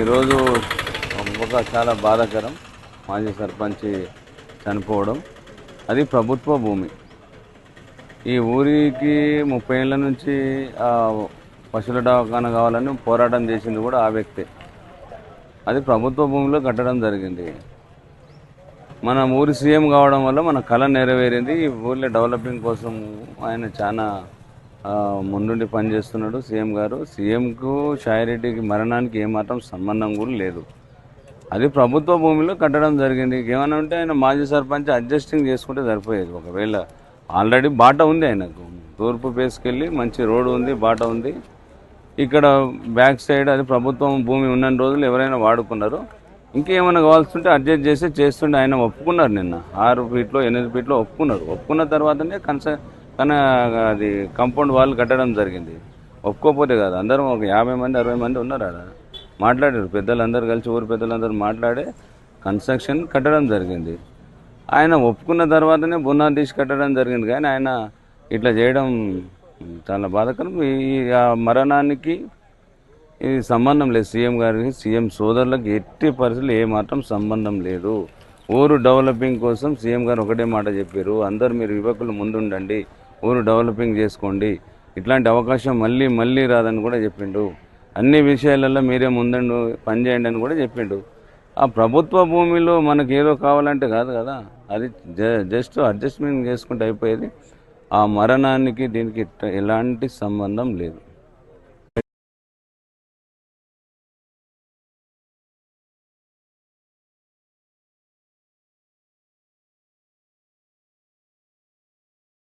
ఈరోజు ఒక చాలా బాధాకరం. మాజీ సర్పంచ్ చనిపోవడం. అది ప్రభుత్వ భూమి. ఈ ఊరికి ముప్పై ఏళ్ళ నుంచి పశువుల దవాఖాన కావాలని పోరాటం చేసింది కూడా ఆ వ్యక్తే. అది ప్రభుత్వ భూమిలో కట్టడం జరిగింది. మన ఊరి సీఎం కావడం వల్ల మన కళ నెరవేరింది. ఈ ఊళ్ళో డెవలపింగ్ కోసం ఆయన చాలా ముందుండి పనిచేస్తున్నాడు సీఎం గారు. సీఎంకు షాయిరెడ్డికి మరణానికి ఏమాత్రం సంబంధం కూడా లేదు. అది ప్రభుత్వ భూమిలో కట్టడం జరిగింది. ఏమైనా ఉంటే ఆయన మాజీ సర్పంచ్ అడ్జస్టింగ్ చేసుకుంటే సరిపోయేది. ఒకవేళ ఆల్రెడీ బాట ఉంది ఆయనకు. తూర్పు పేసుకెళ్ళి మంచి రోడ్డు ఉంది బాట ఉంది. ఇక్కడ బ్యాక్ సైడ్ అది ప్రభుత్వం భూమి ఉన్న రోజులు ఎవరైనా వాడుకున్నారు. ఇంకేమైనా కావాల్సి ఉంటే అడ్జస్ట్ చేసి చేస్తుండే ఆయన ఒప్పుకున్నారు నిన్న. ఆరు ఫీట్లో ఎనిమిది ఫీట్లో ఒప్పుకున్నారు. ఒప్పుకున్న తర్వాతనే కన్స కానీ అది కాంపౌండ్ వాల్ కట్టడం జరిగింది. ఒప్పుకోకపోతే కాదు. అందరం ఒక యాభై మంది అరవై మంది ఉన్నారు ఆడ. మాట్లాడారు. పెద్దలందరూ కలిసి ఊరు పెద్దలందరూ మాట్లాడే కన్స్ట్రక్షన్ కట్టడం జరిగింది. ఆయన ఒప్పుకున్న తర్వాతనే బునాది తీసి కట్టడం జరిగింది. కానీ ఆయన ఇట్లా చేయడం చాలా బాధకరం. ఈ ఆ మరణానికి ఇది సంబంధం లేదు. సీఎం గారికి సీఎం సోదరులకు ఎట్టి పరిస్థితులు ఏమాత్రం సంబంధం లేదు. ఊరు డెవలపింగ్ కోసం సీఎం గారు ఒకటే మాట చెప్పారు. అందరు మీరు యువకులు ముందుండండి. ఊరు డెవలపింగ్ చేసుకోండి. ఇట్లాంటి అవకాశం మళ్ళీ మళ్ళీ రాదని కూడా చెప్పిండు. అన్ని విషయాలలో మీరే ముందండు పనిచేయండి అని కూడా చెప్పిండు. ఆ ప్రభుత్వ భూమిలో మనకి ఏదో కావాలంటే కాదు కదా. అది జ- జస్ట్ అడ్జస్ట్మెంట్ చేసుకుంటే అయిపోయేది. ఆ మరణానికి దీనికి ఎలాంటి సంబంధం లేదు.